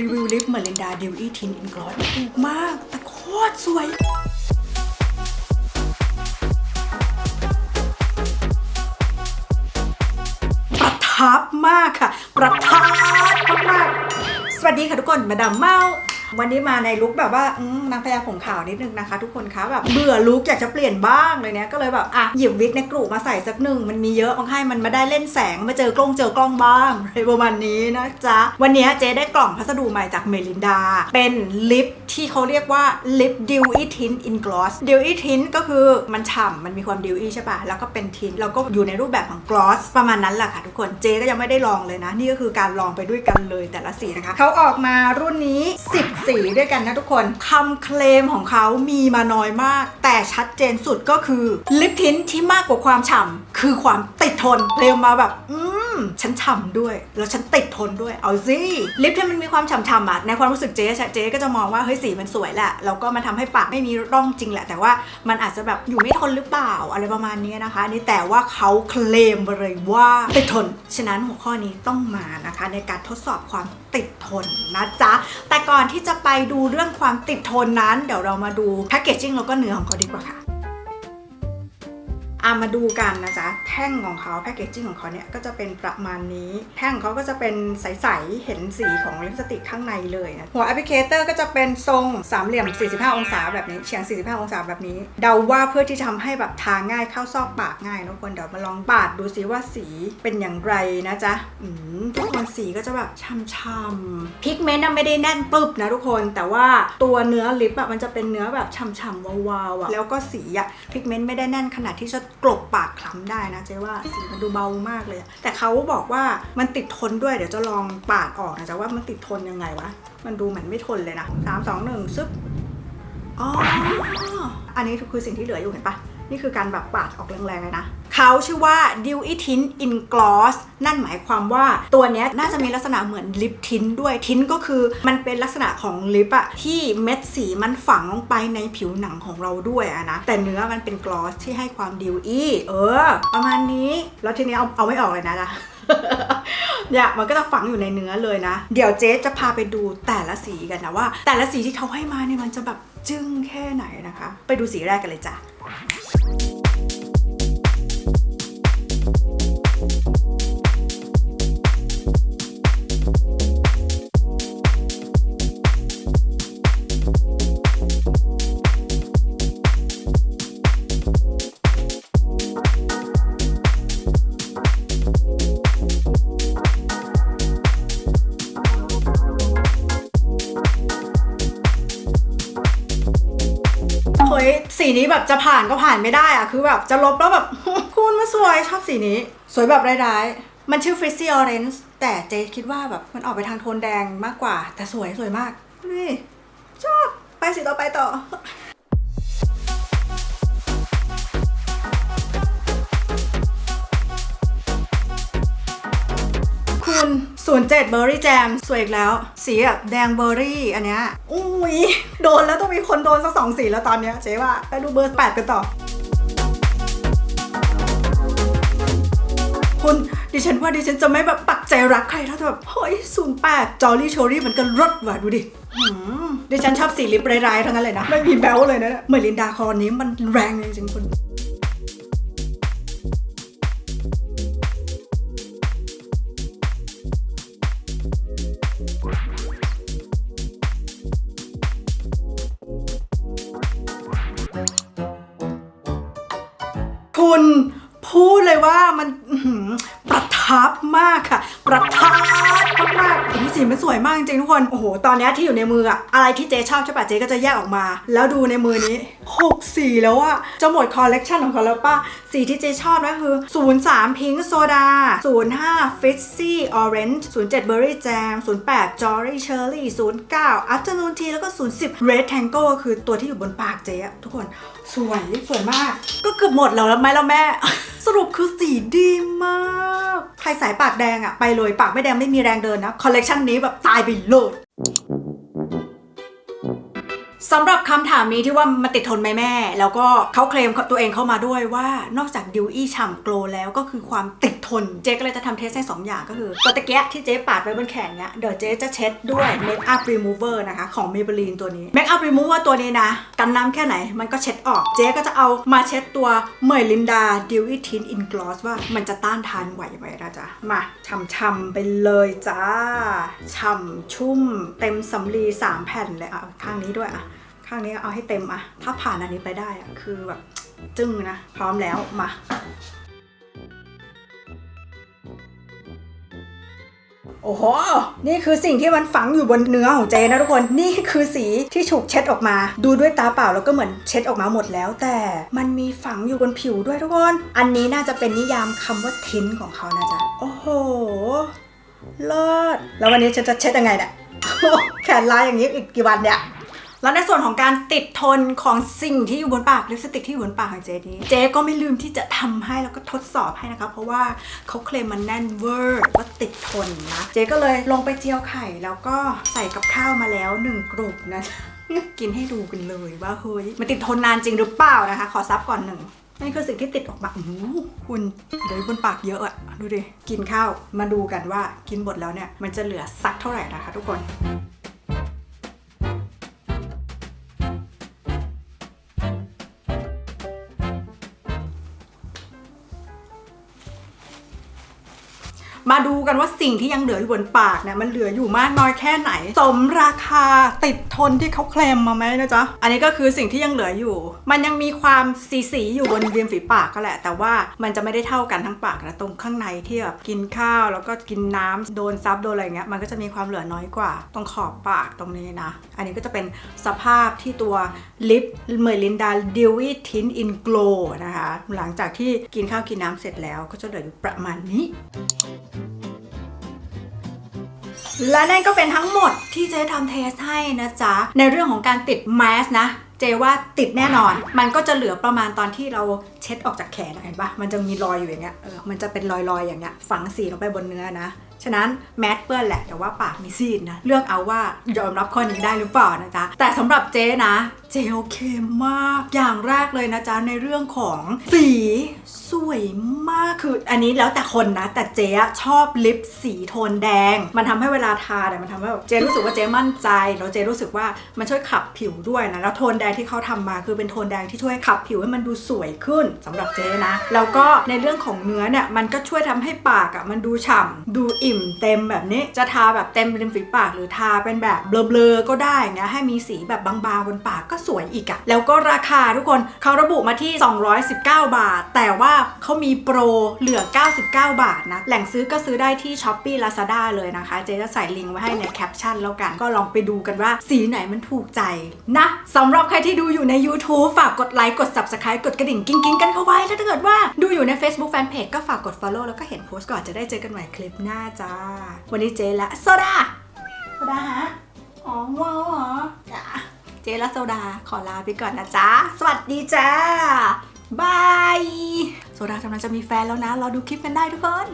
รีวิวลิปเมลินดาดิวอี้ทินอินกลอสถูกมาก แต่โคตรสวยประทับมากค่ะ ประทับมากๆสวัสดีค่ะทุกคน มาดามเมา วันนี้มาในลุคแบบว่าอืมนางพญาผมขาวนิดนึงนะคะ ทุกคนคะแบบเบื่อลุคอยากจะเปลี่ยนบ้างเลยเนี้ยก็เลยแบบอะหยิบวิกในกลุ่มมาใส่สักหนึ่งมันมีเยอะบางให้มันมาได้เล่นแสงมาเจอกล้องเจอกล้องบ้างอะไรประมาณนี้นะจ๊ะวันนี้เจ๊ได้กล่องพัสดุใหม่จากเมลินดา เป็นลิปที่เขาเรียกว่าลิปดิวอีทินอินกลอสดิวอีทินก็คือมันฉ่ำมันมีความดิวอีใช่ปะแล้วก็เป็นทินแล้วก็อยู่ในรูปแบบของกลอสประมาณนั้นแหละค่ะทุกคนเจ๊ก็ยังไม่ได้ลองเลยนะ นี่ก็คือการลองไปด้วยกันเลยแต่ละสีนะคะเขาออกมารุ่นนี้10สีด้วยกันนะทุกคนคำเคลมของเขามีมาน้อยมาก แต่ชัดเจนสุดก็คือลิปทินที่มากกว่าความฉ่ำคือความติดทนเคลมมาแบบอืม ฉันฉ่ำด้วย แล้วฉันติดทนด้วย เอาสิลิปที่มันมีความฉ่ำๆอะในความรู้สึกเจ๊เจ๊ก็จะมองว่าเฮ้ยสีมันสวยแหละแล้วก็มันทำให้ปากไม่มีร่องจริงแหละ แต่ว่ามันอาจจะแบบอยู่ไม่ทนหรือเปล่าอะไรประมาณนี้นะคะ นี่แต่ว่าเขาเคลมเลยว่าติดทน ฉะนั้นหัวข้อนี้ต้องมานะคะ ในการทดสอบความติดทนนะจ๊ะ แต่ก่อนที่จะไปดูเรื่องความติดทนนั้น เดี๋ยวเรามาดูแพคเกจจิ้งแล้วก็เนื้อของเขาดีกว่าค่ะ อามาดูกันนะจ๊ะ แท่งของเขาแพคเกจจิ้งของเขาเนี่ยก็จะเป็นประมาณนี้ แท่งเขาก็จะเป็นใส ๆ เห็นสีของลิปสติกข้างในเลยนะ หัวแอปพลิเคเตอร์ก็จะเป็นทรงสามเหลี่ยม 45 องศาแบบนี้ เฉียง 45 องศาแบบนี้ เดาว่าเพื่อที่จะทำให้แบบทาง่ายเข้าซอกปากง่ายนะทุกคนเดี๋ยวมาลองปาดดูสิว่าสีเป็นอย่างไรนะจ๊ะ อืมทุกคนสีก็จะแบบช่ำๆพิกเมนต์ไม่ได้แน่นปึ๊บนะทุกคน แต่ว่าตัวเนื้อลิปอะมันจะเป็นเนื้อแบบช่ำๆวาวๆอะแล้วก็สีอะพิกเมนต์ไม่ได้แน่นขนาดที่จะกลบปากคล้ำได้นะเจ๊ว่าสีมันดูเบามากเลย แต่เขาบอกว่ามันติดทนด้วยเดี๋ยวจะลองปาดออกนะจ๊ะว่ามันติดทนยังไงวะ มันดูเหมือนไม่ทนเลยนะสามสองหนึ่งซึบอ๋ออันนี้คือสิ่งที่เหลืออยู่เห็นปะนี่คือการแบบปาดออกแรงๆเลยนะ เขาชื่อว่า Dew It Tint in Gloss นั่นหมายความว่าตัวนี้น่าจะมีลักษณะเหมือนลิปทินด้วยทินก็คือมันเป็นลักษณะของลิปอะที่เม็ดสีมันฝังลงไปในผิวหนังของเราด้วยอะนะ แต่เนื้อมันเป็นกลอสที่ให้ความดิวอี้เออ ประมาณนี้ แล้วทีนี้เอาเอาไม่ออกเลยนะจ๊ะเนี่ยมันก็จะฝังอยู่ในเนื้อเลยนะ เดี๋ยวเจ๊จะพาไปดูแต่ละสีกันนะว่า แต่ละสีที่เขาให้มาเนี่ยมันจะแบบจึ้งแค่ไหนนะคะ ไปดูสีแรกกันเลยจ้ะ แบบจะผ่านก็ผ่านไม่ได้อะคือแบบจะลบแล้วแบบ คุณมาสวยชอบสีนี้ สวยแบบร้ายๆ มันชื่อ Frizzy Orange แต่เจคิดว่าแบบมันออกไปทางโทนแดงมากกว่า แต่สวยสวยมากนี่ชอบไปสีต่อไปต่อ คุณ07เบอร์รี่แจมสวยอีกแล้ว สีแบบแดงเบอร์รี่อันเนี้ยอุ้ยโดนแล้วต้องมีคนโดนสักสองสีแล้วตอนเนี้ยเจ๊ว่าไปดูเบอร์8กันต่อ คุณดิฉันว่าดิฉันจะไม่แบบปักใจรักใครแล้วแต่แบบเฮ้ย08จอรี่โชรี่มันก็รสว่ะดูดิหืมดิฉันชอบสีลิปร้ายๆทั้งนั้นเลยนะ ไม่มีแบลเลยนะเหมือนลินดาคอนนี้มันแรงจริงๆคุณ คุณพูดเลยว่ามันประทับมากค่ะ ประทับมากๆสีมันสวยมากจริงทุกคน โอ้โห ตอนนี้ที่อยู่ในมืออะอะไรที่เจ๊ชอบใช่ปะเจ๊ก็จะแยกออกมา แล้วดูในมือนี้ 6 สีแล้วอะจะหมดคอลเลกชันของเขาแล้วป่ะ สีที่เจ๊ชอบนะคือ 03 Pink Soda 05 Fizzy Orange 07 Berry Jam 08 Jory Cherry 09 Afternoon Tea แล้วก็ 010 Red Tango คือตัวที่อยู่บนปากเจ๊ทุกคนสวย สวยมาก ก็เกือบหมดแล้วแล้วไหมล่ะแม่ สรุปคือสีดีมาก ใครสายปากแดงอะไปเลย ปากไม่แดงไม่มีแรงเดินนะ คอลเลกชันนี้แบบตายไปเลยสำหรับคำถามนี้ที่ว่ามันติดทนไหมแม่ แล้วก็เขาเคลมตัวเองเข้ามาด้วยว่านอกจากดิวอี้ฉ่ำโกลแล้วก็คือความติด น เจ๊ก็เลยจะทำเทสให้สองอย่างก็คือตัวตะเกียที่เจ๊ปาดไว้บนแขนเนี้ยเดี๋ยวเจ๊จะเช็ดด้วย Make Up Remover นะคะของ Maybelline ตัวนี้ Make Up Remover ตัวนี้นะ กันน้ำแค่ไหนมันก็เช็ดออก เจ๊ก็จะเอามาเช็ดตัวเมยลินดา Dewy Tint in Gloss ว่ามันจะต้านทานไหวไหมนะจ๊ะ มาช่ำๆไปเลยจ้าช่ำชุ่ม เต็มสำลีสามแผ่นเลยอะข้างนี้ด้วยอะข้างนี้เอาให้เต็มอะถ้าผ่านอันนี้ไปได้อะคือแบบจึ้งนะ พร้อมแล้วมา โอ้โห นี่คือสิ่งที่มันฝังอยู่บนเนื้อของเจนะทุกคน นี่คือสีที่ถูกเช็ดออกมา ดูด้วยตาเปล่าแล้วก็เหมือนเช็ดออกมาหมดแล้ว แต่มันมีฝังอยู่บนผิวด้วยทุกคน อันนี้น่าจะเป็นนิยามคำว่าทิ้นของเขานะจ๊ะ โอ้โห เลิศ แล้ววันนี้ฉันจะเช็ดยังไงเนี่ยแขนลายอย่างนี้อีกกี่วันเนี่ย แล้วในส่วนของการติดทนของสิ่งที่อยู่บนปากลิปสติกที่อยู่บนปากของเจนี้ เจก็ไม่ลืมที่จะทำให้แล้วก็ทดสอบให้นะคะ เพราะว่าเขาเคลมมันแน่นเวอร์ว่าติดทนนะ เจก็เลยลงไปเจียวไข่แล้วก็ใส่กับข้าวมาแล้วหนึ่งกรุบนะกินให้ดูกันเลยว่าเฮ้ยมันติดทนนานจริงหรือเปล่านะคะ ขอซับก่อนหนึ่งนี่คือสิ่งที่ติดออกมาโอ้โหคุณเดยบนปากเยอะอะดูดิ กินข้าวมาดูกันว่ากินหมดแล้วเนี่ย มันจะเหลือสักเท่าไหร่นะคะทุกคน มาดูกันว่าสิ่งที่ยังเหลืออยู่บนปากเนี่ยมันเหลืออยู่มากน้อยแค่ไหน สมราคาติดทนที่เขาเคลมมาไหมนะจ๊ะ อันนี้ก็คือสิ่งที่ยังเหลืออยู่ มันยังมีความสีสีอยู่บนริมฝีปากก็แหละ แต่ว่ามันจะไม่ได้เท่ากันทั้งปากนะตรงข้างในที่แบบกินข้าวแล้วก็กินน้ำโดนซับโดนอะไรเงี้ยมันก็จะมีความเหลือน้อยกว่า ตรงขอบปากตรงนี้นะ อันนี้ก็จะเป็นสภาพที่ตัวลิปเมลินดาดิวีทินอินโกลนะคะ หลังจากที่กินข้าวกินน้ำเสร็จแล้วก็จะเหลืออยู่ประมาณนี้ และนั่นก็เป็นทั้งหมดที่เจ๊ทำเทสให้นะจ๊ะ ในเรื่องของการติดแมสนะ เจว่าติดแน่นอน มันก็จะเหลือประมาณตอนที่เราเช็ดออกจากแขนเห็นปะมันจะมีรอยอยู่อย่างเงี้ยเออมันจะเป็นรอยๆอย่างเงี้ยฝังสีลงไปบนเนื้อนะ ฉะนั้นแมสเปื้อนแหละแต่ว่าปากมีซีดนะ เลือกเอาว่ายอมรับข้อนี้ได้หรือเปล่านะจ๊ะ แต่สำหรับเจ๊นะ เจ๊โอเคมาก อย่างแรกเลยนะจ๊ะ ในเรื่องของสีสวยมากคืออันนี้แล้วแต่คนนะ แต่เจ๊ชอบลิปสีโทนแดง มันทำให้เวลาทาเนี่ยมันทำให้แบบเจ๊รู้สึกว่าเจ๊มั่นใจ แล้วเจ๊รู้สึกว่ามันช่วยขับผิวด้วยนะแล้วโทนแดงที่เขาทำมาคือเป็นโทนแดงที่ช่วยขับผิวให้มันดูสวยขึ้นสำหรับเจ๊นะแล้วก็ในเรื่องของเนื้อเนี่ยมันก็ช่วยทำให้ปากอะ่ะมันดูฉ่ำดูอิ่มเต็มแบบนี้จะทาแบบเต็มริมฝีปาก หรือทาเป็นแบบเบลอๆก็ได้นะให้มีสีแบบบางๆบนปากก็สวยอีกอะแล้วก็ราคาทุกคนเขาระบุมาที่ 219 บาท แต่ว่าเขามีโปรเหลือ 99 บาทนะแหล่งซื้อก็ซื้อได้ที่ s h อ p e e Lazada เลยนะคะ เจ๊จะใส่ลิงก์ไว้ให้ในแคปชั่นแล้วกันก็ลองไปดูกันว่าสีไหนมันถูกใจนะสำหรับใครที่ดูอยู่ใน YouTube ฝากกดไลค์กด Subscribe กดกระดิ่งกิ้งกิ้งกันเข้าไว้แล้วถ้าเกิดว่าดูอยู่ใน Facebook Fanpage ก็ฝากกด Follow แล้วก็เห็นโพสต์ก่อนจะได้เจอกันใหม่คลิปหน้าจ้า วันนี้เจ๊และโซดา โซดาฮะอ๋อว้าวเหรอจ้าเจ๊และโซดาขอลาไปก่อนนะจ้า สวัสดีจ้าบาย โซดากำลังจะมีแฟนแล้วนะ รอดูคลิปกันได้ทุกคน